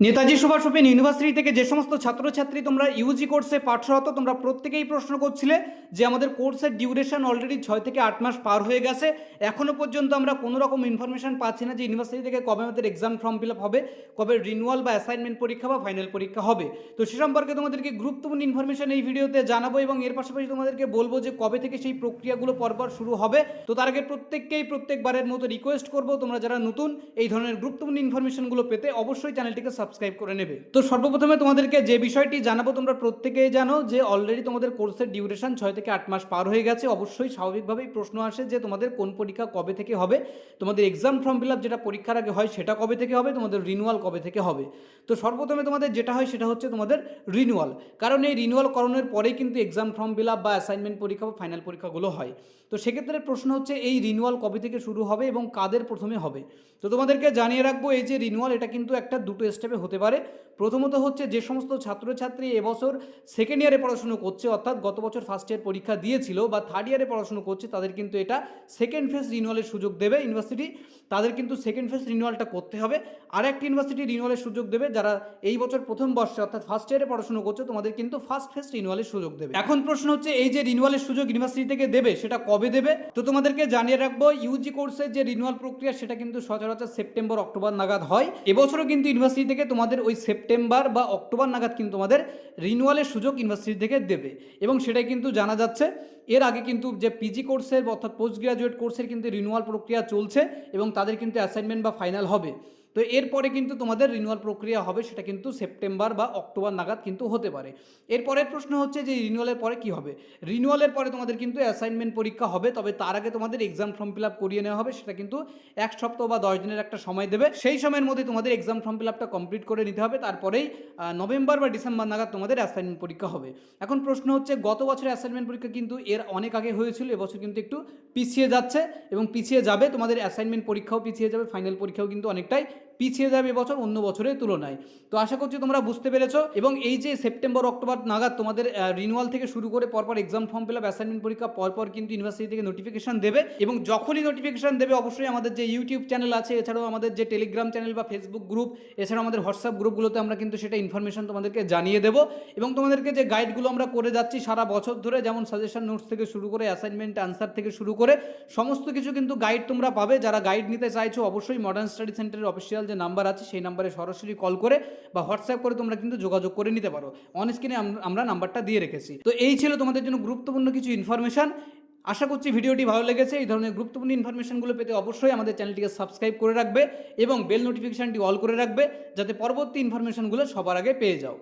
Netaji Subhash open university থেকে যে সমস্ত ছাত্রছাত্রী তোমরা ইউজি কোর্সে পাঠরত, তোমরা প্রত্যেকেই প্রশ্ন করছিলে যে আমাদের কোর্সের ডিউরেশন অলরেডি ছয় থেকে আট মাস পার হয়ে গেছে। এখনও পর্যন্ত আমরা কোনো রকম ইনফরমেশন পাচ্ছি না যে ইউনিভার্সিটি থেকে কবে আমাদের এক্সাম ফর্ম ফিল আপ হবে, কবে রিনুয়াল বা অ্যাসাইনমেন্ট পরীক্ষা বা ফাইনাল পরীক্ষা হবে। তো সে সম্পর্কে তোমাদেরকে গুরুত্বপূর্ণ ইনফরমেশন এই ভিডিওতে জানাব এবং এর পাশাপাশি তোমাদেরকে বলব যে কবে থেকে সেই প্রক্রিয়াগুলো পরপর শুরু হবে। তো তার আগে প্রত্যেককেই প্রত্যেকবারের মতো রিকোয়েস্ট করব, তোমরা যারা নতুন, এই ধরনের গুরুত্বপূর্ণ ইনফরমেশনগুলো পেতে অবশ্যই চ্যানেলটিকে সাবস্ক্রাইব করে নেবে। তো সর্বপ্রথমে তোমাদেরকে যে বিষয়টি জানাব, তোমরা প্রত্যেকেই জানো যে অলরেডি তোমাদের কোর্সের ডিউরেশন ছয় থেকে আট মাস পার হয়ে গেছে। অবশ্যই স্বাভাবিকভাবেই প্রশ্ন আসে যে তোমাদের কোন পরীক্ষা কবে থেকে হবে। তোমাদের এক্সাম ফর্ম ফিল আপ যেটা পরীক্ষার আগে হয় সেটা কবে থেকে হবে, তোমাদের রিনুয়াল কবে থেকে হবে। তো সর্বপ্রথমে তোমাদের যেটা হয় সেটা হচ্ছে তোমাদের রিনুয়াল কারণ এই রিনুয়াল করণের পরেই কিন্তু এক্সাম ফর্ম ফিল আপ বা অ্যাসাইনমেন্ট পরীক্ষা বা ফাইনাল পরীক্ষাগুলো হয়। তো সেক্ষেত্রে প্রশ্ন হচ্ছে, এই রিনুয়াল কবে থেকে শুরু হবে এবং কাদের প্রথমে হবে? তো তোমাদেরকে জানিয়ে রাখব, এই যে রিনুয়াল এটা কিন্তু একটা দুটো স্টেপে হতে পারে। প্রথমত হচ্ছে যে সমস্ত ছাত্রছাত্রী এবছর সেকেন্ড ইয়ারে পড়াশুনো করছে, অর্থাৎ গত বছর ফার্স্ট ইয়ার পরীক্ষা দিয়েছিল বা থার্ড ইয়ারে পড়াশুনো করছে, তাদের কিন্তু এটা সেকেন্ড ফেজ রিনুয়ালের সুযোগ দেবে ইউনিভার্সিটি তাদের কিন্তু সেকেন্ড ফেজ রিনুয়ালটা করতে হবে। আর একটা ইউনিভার্সিটি রিনুয়ালের সুযোগ দেবে, যারা এই বছর প্রথম বর্ষে অর্থাৎ ফার্স্ট ইয়ারে পড়াশুনো করছে, তোমাদের কিন্তু ফার্স্ট ফেজ রিনুয়ালের সুযোগ দেবে। এখন প্রশ্ন হচ্ছে, এই যে রিনুয়ালের সুযোগ ইউনিভার্সিটি থেকে দেবে, সেটা কবে দেবে? তো তোমাদেরকে জানিয়ে রাখব ইউজি কোর্সের যে রিনুয়াল প্রক্রিয়া, সেটা কিন্তু সচরাচর সেপ্টেম্বর অক্টোবর নাগাদ হয়। এবছরও কিন্তু ইউনিভার্সিটি থেকে তোমাদের ওই সেপ্টেম্বর বা অক্টোবর নাগাদ কিন্তু তোমাদের রিনুয়ালের সুযোগ ইউনিভার্সিটি থেকে দেবে। এবং সেটাই কিন্তু জানা যাচ্ছে, এর আগে কিন্তু যে পিজি কোর্সের অর্থাৎ পোস্ট গ্রাজুয়েট কোর্সের কিন্তু রিনুয়াল প্রক্রিয়া চলছে এবং তাদের কিন্তু অ্যাসাইনমেন্ট বা ফাইনাল হবে। তো এরপরে কিন্তু তোমাদের রিনুয়াল প্রক্রিয়া হবে, সেটা কিন্তু সেপ্টেম্বর বা অক্টোবর নাগাদ কিন্তু হতে পারে। এরপরের প্রশ্ন হচ্ছে যে রিনুয়ালের পরে কি হবে? রিনুয়ালের পরে তোমাদের কিন্তু অ্যাসাইনমেন্ট পরীক্ষা হবে, তবে তার আগে তোমাদের এক্সাম ফর্ম ফিল আপ করিয়ে নেওয়া হবে, সেটা কিন্তু এক সপ্তাহ বা দশ দিনের একটা সময় দেবে। সেই সময়ের মধ্যে তোমাদের এক্সাম ফর্ম ফিল আপটা কমপ্লিট করে নিতে হবে, তারপরেই নভেম্বর বা ডিসেম্বর নাগাদ তোমাদের অ্যাসাইনমেন্ট পরীক্ষা হবে। এখন প্রশ্ন হচ্ছে, গত বছরের অ্যাসাইনমেন্ট পরীক্ষা কিন্তু এর অনেক আগে হয়েছিল, এবছর কিন্তু একটু পিছিয়ে যাচ্ছে এবং পিছিয়ে যাবে, তোমাদের অ্যাসাইনমেন্ট পরীক্ষাও পিছিয়ে যাবে ফাইনাল পরীক্ষাও কিন্তু অনেকটাই পিছিয়ে যাবে এবছর অন্য বছরের তুলনায়। তো আশা করছি তোমরা বুঝতে পেরেছ। এবং এই যে সেপ্টেম্বর, অক্টোবর নাগাদ তোমাদের রিনুয়াল থেকে শুরু করে পরপর exam form fill up assignment পরীক্ষা পরপর কিন্তু ইউনিভার্সিটি থেকে নোটিফিকেশান দেবে। এবং যখনই নোটিফিকেশন দেবে, অবশ্যই আমাদের যে ইউটিউব চ্যানেল আছে, এছাড়াও আমাদের যে টেলিগ্রাম চ্যানেল বা ফেসবুক গ্রুপ এছাড়াও আমাদের হোয়াটসঅ্যাপ গ্রুপগুলোতে আমরা কিন্তু সেটা ইনফরমেশন তোমাদেরকে জানিয়ে দেবো। এবং তোমাদেরকে যে গাইডগুলো আমরা করে যাচ্ছি সারা বছর ধরে, যেমন সাজেশন নোটস থেকে শুরু করে অ্যাসাইনমেন্ট আনসার থেকে শুরু করে, সমস্ত কিছু কিন্তু গাইড তোমরা পাবে। যারা গাইড নিতে চাইছো, অবশ্যই মডার্ন স্টাডি সেন্টারের অফিসিয়াল যে নাম্বার আছে, সেই নাম্বারে সরাসরি কল করে বা হোয়াটসঅ্যাপ করে তোমরা কিন্তু যোগাযোগ করে নিতে পারো। অন স্ক্রিনে আমরা নাম্বারটা দিয়ে রেখেছি। তো এই ছিল তোমাদের জন্য গুরুত্বপূর্ণ কিছু ইনফরমেশান আশা করছি ভিডিওটি ভালো লেগেছে। এই ধরনের গুরুত্বপূর্ণ ইনফরমেশনগুলো পেতে অবশ্যই আমাদের চ্যানেলটিকে সাবস্ক্রাইব করে রাখবে এবং বেল নোটিফিকেশানটি অল করে রাখবে, যাতে পরবর্তী ইনফরমেশনগুলো সবার আগে পেয়ে যাও।